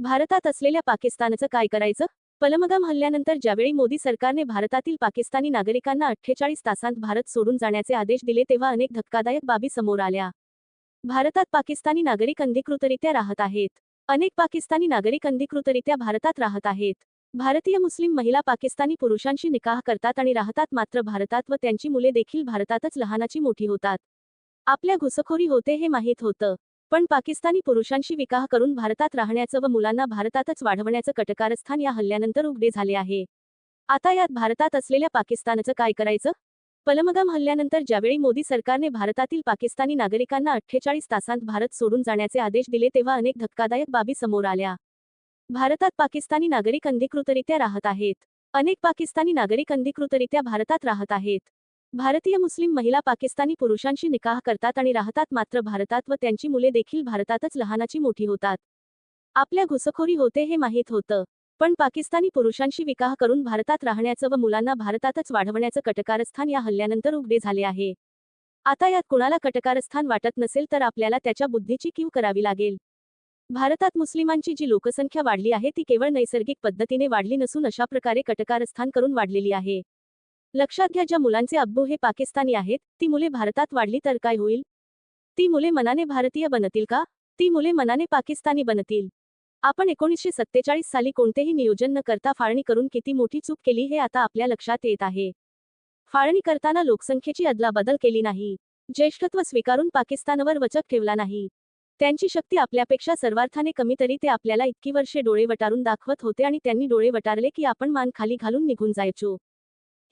भारतात असलेल्या पाकिस्तानचं काय करायचं? पलमगाम हल्ल्यानंतर ज्यावेळी मोदी सरकारने भारतातील पाकिस्तानी नागरिकांना अठ्ठेचाळीस तासांत भारत सोडून जाण्याचे आदेश दिले तेव्हा अनेक धक्कादायक बाबी समोर आल्या. भारतात पाकिस्तानी नागरिक अंधिकृतरित्या राहत आहेत. अनेक पाकिस्तानी नागरिक अंधिकृतरित्या भारतात राहत आहेत. भारतीय मुस्लिम महिला पाकिस्तानी पुरुषांशी निकाह करतात आणि राहतात मात्र भारतात व त्यांची मुले देखील भारतातच लहानाची मोठी होतात. आपल्या घुसखोरी होते हे माहीत होतं. पण पाकिस्तानी पुरुषांशी विकाह करून भारतात राहण्याचं व मुलांना भारतातच वाढवण्याचं कटकारस्थान या हल्ल्यानंतर उघडे झाले आहे. आता यात भारतात असलेल्या पाकिस्तानचं काय करायचं? पलमगाम हल्ल्यानंतर ज्यावेळी मोदी सरकारने भारतातील पाकिस्तानी नागरिकांना अठ्ठेचाळीस तासांत भारत सोडून जाण्याचे आदेश दिले तेव्हा अनेक धक्कादायक बाबी समोर आल्या. भारतात पाकिस्तानी नागरिक अंधिकृतरित्या राहत आहेत. अनेक पाकिस्तानी नागरिक अंधिकृतरित्या भारतात राहत आहेत. भारतीय मुस्लिम महिला पाकिस्तानी पुरुषांशी निकाह करतात आणि राहतात मात्र भारतात व त्यांची मुले देखील भारतातच लहानाची मोठी होतात. आपल्या घुसखोरी होते हे माहीत होतं. पण पाकिस्तानी पुरुषांशी विकाह करून भारतात राहण्याचं व मुलांना भारतातच वाढवण्याचं कटकारस्थान या हल्ल्यानंतर उघडे झाले आहे. आता यात कुणाला कटकारस्थान वाटत नसेल तर आपल्याला त्याच्या बुद्धीची कीव करावी लागेल. भारतात मुस्लिमांची जी लोकसंख्या वाढली आहे ती केवळ नैसर्गिक पद्धतीने वाढली नसून अशा प्रकारे कटकारस्थान करून वाढलेली आहे. लक्षात घ्या ज्या मुलांचे अब्बू हे पाकिस्तानी आहेत ती मुले भारतात वाढली तर काय होईल? ती मुले मनाने भारतीय बनतील का? ती मुले मनाने पाकिस्तानी बनतील. आपण एकोणीसशे सत्तेचाळीस साली कोणतेही नियोजन न करता फाळणी करून किती मोठी चूक केली हे आता आपल्या लक्षात येत आहे. फाळणी करताना लोकसंख्येची अदलाबदल केली नाही. ज्येष्ठत्व स्वीकारून पाकिस्तानवर वचक ठेवला नाही. त्यांची शक्ती आपल्यापेक्षा सर्वार्थाने कमी तरी ते आपल्याला इतकी वर्षे डोळे वटारून दाखवत होते आणि त्यांनी डोळे वटारले की आपण मान खाली घालून निघून जायचो.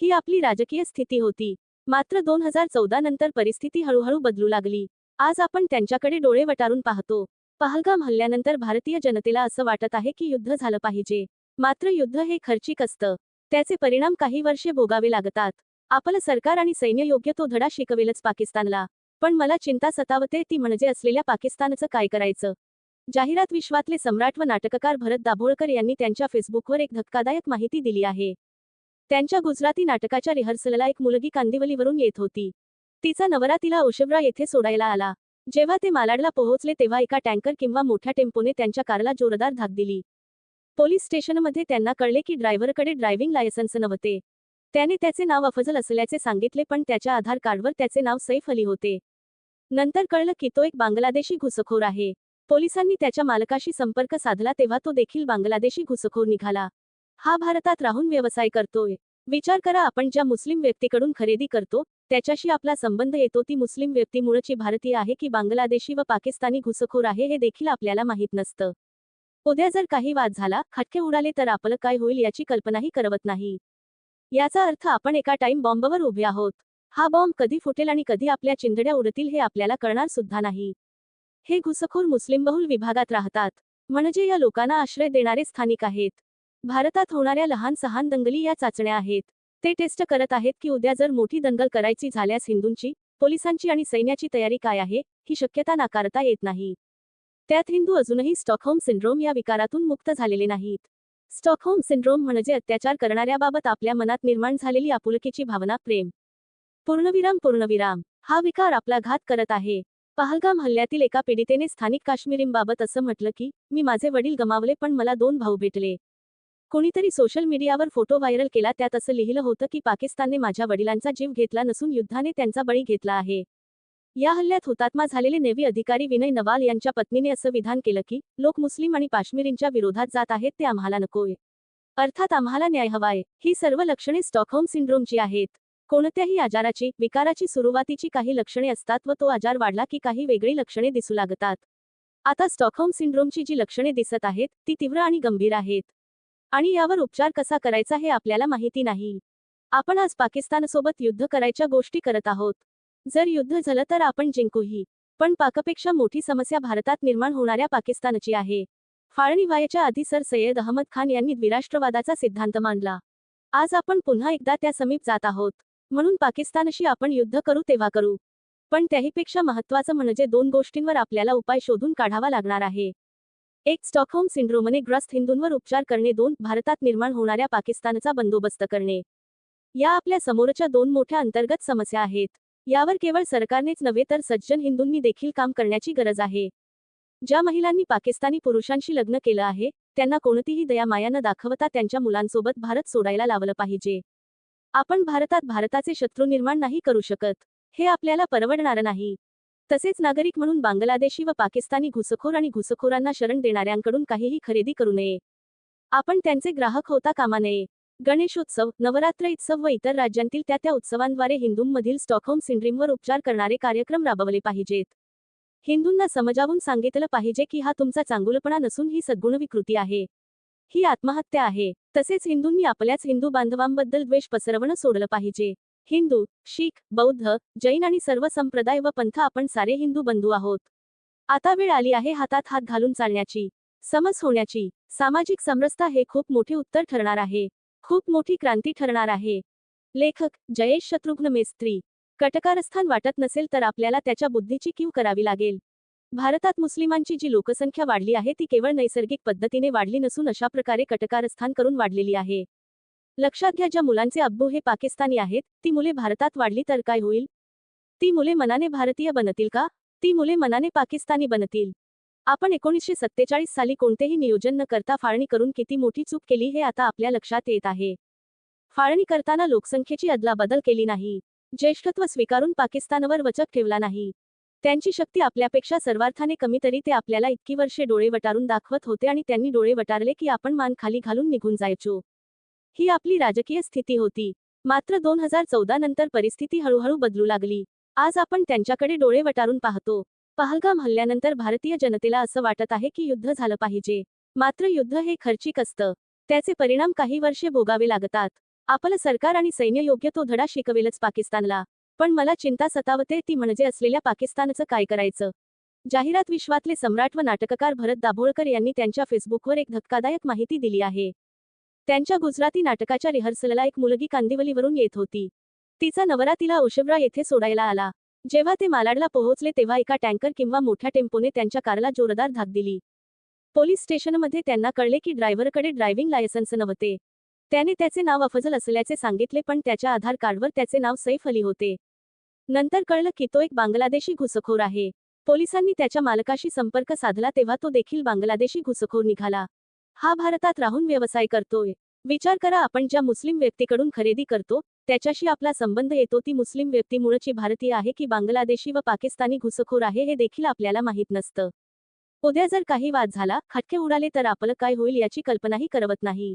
ही आपली राजकीय स्थिती होती. मात्र दोन हजार चौदा नंतर परिस्थिती हळूहळू बदलू लागली. आज आपण त्यांच्याकडे डोळे वटारून पाहतो. पहलगाम हल्ल्यानंतर भारतीय जनतेला असं वाटत आहे की युद्ध झालं पाहिजे. मात्र युद्ध हे खर्चिक असतं. त्याचे परिणाम काही वर्षे भोगावे लागतात. आपलं सरकार आणि सैन्य योग्य तो धडा शिकवेलच पाकिस्तानला. पण मला चिंता सतावते ती म्हणजे असलेल्या पाकिस्तानचं काय करायचं? जाहिरात विश्वातले सम्राट व नाटककार भरत दाभोळकर यांनी त्यांच्या फेसबुकवर एक धक्कादायक माहिती दिली आहे. त्यांच्या गुजराती नाटकाच्या रिहर्सलला एक मुलगी कांदिवलीवरून येत होती. तिचा नवरा तिला ओशब्रा येथे सोडायला आला. जेव्हा ते मालाडला पोहोचले तेव्हा एका टँकर किंवा मोठ्या टेम्पोने त्यांच्या कारला जोरदार धाक दिली. पोलीस स्टेशनमध्ये त्यांना कळले की ड्रायव्हरकडे ड्रायव्हिंग लायसन्स नव्हते. त्याने त्याचे नाव अफजल असल्याचे सांगितले पण त्याच्या आधार कार्डवर त्याचे नाव सैफ अली होते. नंतर कळलं की तो एक बांगलादेशी घुसखोर आहे. पोलिसांनी त्याच्या मालकाशी संपर्क साधला तेव्हा तो देखील बांगलादेशी घुसखोर निघाला. हा भारतात राहून व्यवसाय करतोय. विचार करा आपण ज्या मुस्लिम व्यक्तीकडून खरेदी करतो त्याच्याशी आपला संबंध येतो ती मुस्लिम व्यक्ती मूळची भारतीय आहे की बांगलादेशी व पाकिस्तानी घुसखोर आहे हे देखील आपल्याला माहीत नसतं. उद्या जर काही वाद झाला खटके उडाले तर आपलं काय होईल याची कल्पनाही करवत नाही. याचा अर्थ आपण एका टाइम बॉम्बवर उभे आहोत. हा बॉम्ब कधी फुटेल आणि कधी आपल्या चिंधड्या उडतील हे आपल्याला कळणार सुद्धा नाही. हे घुसखोर मुस्लिम बहुल विभागात राहतात. म्हणजे या लोकांना आश्रय देणारे स्थानिक आहेत. भारतात होणाऱ्या लहान सहान दंगली या चाचण्या आहेत. ते टेस्ट करत आहेत की उद्या जर मोठी दंगल करायची झाल्यास हिंदूंची पोलिसांची आणि सैन्याची तयारी काय आहे ही शक्यता नाकारता येत नाही. त्यात हिंदू अजूनही स्टॉकहोम सिंड्रोम या विकारातून मुक्त झालेले नाहीत. स्टॉकहोम सिंड्रोम म्हणजे अत्याचार करणाऱ्याबाबत आपल्या मनात निर्माण झालेली आपुलकीची भावना प्रेम. पूर्णविराम पूर्णविराम. हा विकार आपला घात करत आहे. पहलगाम हल्ल्यातील एका पीडितेने स्थानिक काश्मीरींबाबत असं म्हटलं की मी माझे वडील गमावले पण मला दोन भाऊ भेटले. कोणीतरी सोशल मीडियावर फोटो व्हायरल केला त्यात असं लिहिलं होतं की पाकिस्तानने माझ्या वडिलांचा जीव घेतला नसून युद्धाने त्यांचा बळी घेतला आहे. या हल्ल्यात हुतात्मा झालेले नेव्ही अधिकारी विनय नवाल यांच्या पत्नीने असं विधान केलं की लोक मुस्लिम आणि काश्मीरींच्या विरोधात जात आहेत ते आम्हाला नकोय. अर्थात आम्हाला न्याय हवाय. ही सर्व लक्षणे स्टॉकहोम सिंड्रोमची आहेत. कोणत्याही आजाराची विकाराची सुरुवातीची काही लक्षणे असतात व तो आजार वाढला की काही वेगळी लक्षणे दिसू लागतात. आता स्टॉकहोम सिंड्रोमची जी लक्षणे दिसत आहेत ती तीव्र आणि गंभीर आहेत. आणि यावर उपचार कसा करायचा हे आपल्याला माहिती नाही. आपण आज पाकिस्तानसोबत युद्ध करायच्या गोष्टी करत आहोत. जर युद्ध झालं तर आपण जिंकूही. पण पाकपेक्षा मोठी समस्या भारतात निर्माण होणाऱ्या पाकिस्तानची आहे. फाळणी व्हायच्या आधी सर सय्यद अहमद खान यांनी द्विराष्ट्रवादाचा सिद्धांत मांडला. आज आपण पुन्हा एकदा त्या समीप जात आहोत. म्हणून पाकिस्तानशी आपण युद्ध करू तेव्हा करू. पण त्याहीपेक्षा महत्वाचं म्हणजे दोन गोष्टींवर आपल्याला उपाय शोधून काढावा लागणार आहे. एक स्टॉकहोम सिंड्रोमने ग्रस्त हिंदूंवर उपचार करणे दोन भारतात निर्माण होणाऱ्या पाकिस्तानचा बंदोबस्त करणे. या आपल्या समोरच्या दोन मोठ्या अंतर्गत समस्या आहेत. यावर केवळ सरकारनेच नव्हे तर सज्जन हिंदूंनी देखील काम करण्याची गरज आहे. ज्या महिलांनी पाकिस्तानी पुरुषांशी लग्न केलं आहे त्यांना कोणतीही दयामायानं न दाखवता त्यांच्या मुलांसोबत भारत सोडायला लावलं पाहिजे. आपण भारतात भारताचे शत्रू निर्माण नाही करू शकत. हे आपल्याला परवडणार नाही. तसेच नागरिक म्हणून बांगलादेशी व पाकिस्तानी घुसखोर आणि घुसखोरांना शरण देणाऱ्यांकडून काहीही खरेदी करू नये. आपण त्यांचे ग्राहक होता कामा नये. गणेशोत्सव नवरात्र उत्सव व इतर राज्यांतील त्या त्या उत्सवांद्वारे हिंदूंमधील स्टॉकहोम सिंड्रीमवर उपचार करणारे कार्यक्रम राबवले पाहिजेत. हिंदूंना समजावून सांगितलं पाहिजे की हा तुमचा चांगुलपणा नसून ही सद्गुणविकृती आहे. ही आत्महत्या आहे. तसेच हिंदूंनी आपल्याच हिंदू बांधवांबद्दल द्वेष पसरवणं सोडलं पाहिजे. हिंदू शीख बौद्ध जैन आणि सर्व संप्रदाय व पंथ आपण सारे हिंदू बंधू आहोत. आता वेळ आली आहे हातात हात घालून चालण्याची. समज होण्याची. सामाजिक समरसता हे खूप मोठे उत्तर ठरणार आहे. खूप मोठी क्रांती ठरणार आहे. लेखक जयेश शत्रुघ्न मेस्त्री. कटकारस्थान वाटत नसेल तर आपल्याला त्याच्या बुद्धीची कीव करावी लागेल. भारतात मुस्लिमांची जी लोकसंख्या वाढली आहे ती केवळ नैसर्गिक पद्धतीने वाढली नसून अशा प्रकारे कटकारस्थान करून वाढलेली आहे. लक्षात घ्या ज्या मुलांचे अब्बू हे पाकिस्तानी आहेत ती मुले भारतात वाढली तर काय होईल? ती मुले मनाने भारतीय बनतील का? ती मुले मनाने पाकिस्तानी बनतील. आपण एकोणीसशे सत्तेचाळीस साली कोणतेही नियोजन न करता फाळणी करून किती मोठी चूक केली हे आता आपल्या लक्षात येत आहे. फाळणी करताना लोकसंख्येची अदलाबदल केली नाही. ज्येष्ठत्व स्वीकारून पाकिस्तानवर वचक ठेवला नाही. त्यांची शक्ती आपल्यापेक्षा सर्वार्थाने कमी तरी ते आपल्याला इतकी वर्षे डोळे वटारून दाखवत होते आणि त्यांनी डोळे वटारले की आपण मान खाली घालून निघून जायचो. ही आपली राजकीय स्थिती होती. मात्र दोन हजार चौदा नंतर परिस्थिती हळूहळू बदलू लागली. आज आपण त्यांच्याकडे डोळे वटारून पाहतो. पहलगाम हल्ल्यानंतर भारतीय जनतेला असं वाटत आहे की युद्ध झालं पाहिजे. मात्र युद्ध हे खर्चिक असतं. त्याचे परिणाम काही वर्षे भोगावे लागतात. आपलं सरकार आणि सैन्य योग्य तो धडा शिकवेलच पाकिस्तानला. पण मला चिंता सतावते ती म्हणजे असलेल्या पाकिस्तानचं काय करायचं? जाहिरात विश्वातले सम्राट व नाटककार भरत दाभोळकर यांनी त्यांच्या फेसबुकवर एक धक्कादायक माहिती दिली आहे. त्यांच्या गुजराती नाटकाच्या रिहर्सलला एक मुलगी कांदिवलीवरून येत होती. तिचा नवरा तिला ओशब्रा येथे सोडायला आला. जेव्हा ते मालाडला पोहोचले तेव्हा एका टँकर किंवा मोठ्या टेम्पोने त्यांच्या कारला जोरदार धाक दिली. पोलीस स्टेशनमध्ये त्यांना कळले की ड्रायव्हरकडे ड्रायव्हिंग लायसन्स नव्हते. त्याने त्याचे नाव अफजल असल्याचे सांगितले पण त्याच्या आधार कार्डवर त्याचे नाव सैफ अली होते. नंतर कळलं की तो एक बांगलादेशी घुसखोर आहे. पोलिसांनी त्याच्या मालकाशी संपर्क साधला तेव्हा तो देखील बांगलादेशी घुसखोर निघाला. हा भारतात राहून व्यवसाय करतोय. विचार करा आपण ज्या मुस्लिम व्यक्तीकडून खरेदी करतो त्याच्याशी आपला संबंध येतो. ती मुस्लिम व्यक्ती मुळची भारतीय आहे की बांगलादेशी व पाकिस्तानी घुसखोर आहे हे देखील आपल्याला माहीत नसतं. उद्या जर काही वाद झाला खटके उडाले तर आपलं काय होईल याची कल्पनाही करवत नाही.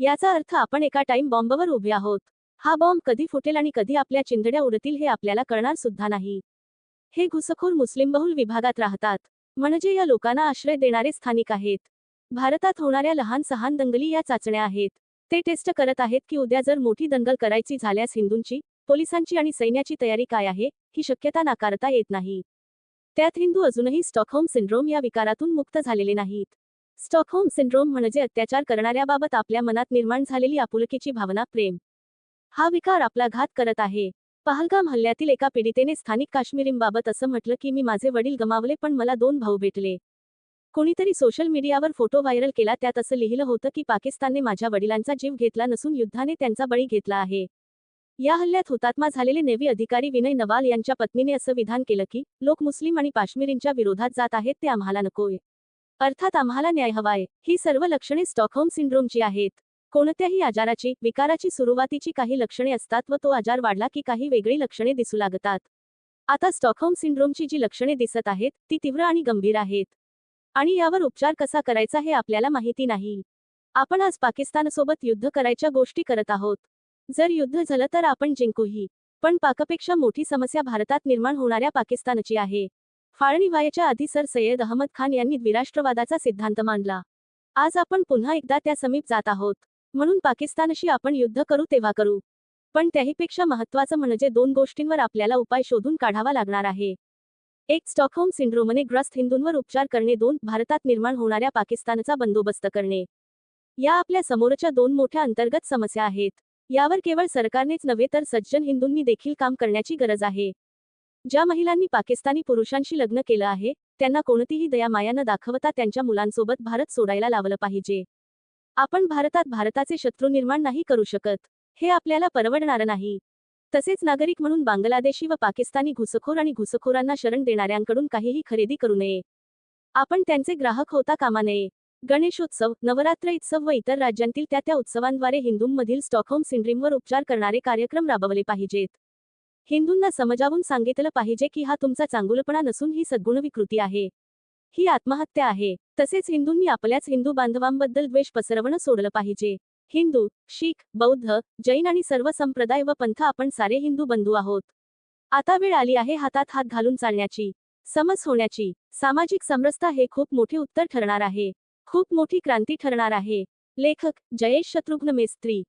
याचा अर्थ आपण एका टाइम बॉम्बवर उभे आहोत. हा बॉम्ब कधी फुटेल आणि कधी आपल्या चिंधड्या उडतील हे आपल्याला कळणार सुद्धा नाही. हे घुसखोर मुस्लिम बहुल विभागात राहतात. म्हणजे या लोकांना आश्रय देणारे स्थानिक आहेत. भारतात होणाऱ्या लहान सहान दंगली या चाचण्या आहेत. ते टेस्ट करत आहेत की उद्या जर मोठी दंगल करायची झाल्यास हिंदूंची पोलिसांची आणि सैन्याची तयारी काय आहे ही शक्यता नाकारता येत नाही. त्यात हिंदू अजूनही स्टॉकहोम सिंड्रोम या विकारातून मुक्त झालेले नाहीत. स्टॉकहोम सिंड्रोम म्हणजे अत्याचार करणाऱ्याबाबत आपल्या मनात निर्माण झालेली आपुलकीची भावना प्रेम. हा विकार आपला घात करत आहे. पहलगाम हल्ल्यातील एका पीडितेने स्थानिक काश्मीरींबाबत असं म्हटलं की मी माझे वडील गमावले पण मला दोन भाऊ भेटले. कोणीतरी सोशल मीडियावर फोटो व्हायरल केला त्यात असं लिहिलं होतं की पाकिस्तानने माझ्या वडिलांचा जीव घेतला नसून युद्धाने त्यांचा बळी घेतला आहे. या हल्ल्यात हुतात्मा झालेले नेव्ही अधिकारी विनय नवाल यांच्या पत्नीने असं विधान केलं की लोक मुस्लिम आणि काश्मीरींच्या विरोधात जात आहेत ते आम्हाला नकोय. अर्थात आम्हाला न्याय हवाय. ही सर्व लक्षणे स्टॉकहोम सिंड्रोमची आहेत. कोणत्याही आजाराची विकाराची सुरुवातीची काही लक्षणे असतात व तो आजार वाढला की काही वेगळी लक्षणे दिसू लागतात. आता स्टॉकहोम सिंड्रोमची जी लक्षणे दिसत आहेत ती तीव्र आणि गंभीर आहेत. आणि यावर उपचार कसा करायचा हे आपल्याला माहिती नाही. आपण आज पाकिस्तानसोबत युद्ध करायच्या गोष्टी करत आहोत. जर युद्ध झालं तर आपण जिंकूही. पण पाकपेक्षा मोठी समस्या भारतात निर्माण होणाऱ्या पाकिस्तानची आहे. फाळणी व्हायच्या आधी सर सय्यद अहमद खान यांनी द्विराष्ट्रवादाचा सिद्धांत मांडला. आज आपण पुन्हा एकदा त्या समीप जात आहोत. म्हणून पाकिस्तानशी आपण युद्ध करू तेव्हा करू. पण त्याहीपेक्षा महत्वाचं म्हणजे दोन गोष्टींवर आपल्याला उपाय शोधून काढावा लागणार आहे. एक स्टॉकहोम सिंड्रोमने ग्रस्त हिंदूंवर उपचार करणे दोन भारतात निर्माण होणाऱ्या पाकिस्तानचा बंदोबस्त करणे. या आपल्या समोरच्या दोन मोठ्या अंतर्गत समस्या आहेत. यावर केवळ सरकारनेच नव्हे तर सज्जन हिंदूंनी देखील काम करण्याची गरज आहे. ज्या महिलांनी पाकिस्तानी पुरुषांशी लग्न केलं आहे त्यांना कोणतीही दयामायानं न दाखवता त्यांच्या मुलांसोबत भारत सोडायला लावलं पाहिजे. आपण भारतात भारताचे शत्रू निर्माण नाही करू शकत. हे आपल्याला परवडणार नाही. तसेच नागरिक म्हणून बांगलादेशी व पाकिस्तानी घुसखोर आणि घुसखोरांना शरण देणाऱ्यांकडून काहीही खरेदी करू नये. आपण त्यांचे ग्राहक होता कामा नये. गणेशोत्सव नवरात्र उत्सव व इतर राज्यांतील त्या त्या उत्सवांद्वारे हिंदूंमधील स्टॉकहोम सिंड्रीमवर उपचार करणारे कार्यक्रम राबवले पाहिजेत. हिंदूंना समजावून सांगितलं पाहिजे की हा तुमचा चांगुलपणा नसून ही सद्गुणविकृती आहे. ही आत्महत्या आहे. तसेच हिंदूंनी आपल्याच हिंदू बांधवांबद्दल द्वेष पसरवणं सोडलं पाहिजे. हिंदू शीख बौद्ध जैन आणि सर्व संप्रदाय व पंथ आपण सारे हिंदू बंधू आहोत. आता वेळ आली आहे हातात हात घालून चालण्याची. समज होण्याची सामाजिक समरसता हे खूप मोठे उत्तर ठरणार आहे. खूप मोठी क्रांती ठरणार आहे. लेखक जयेश शत्रुघ्न मेस्त्री.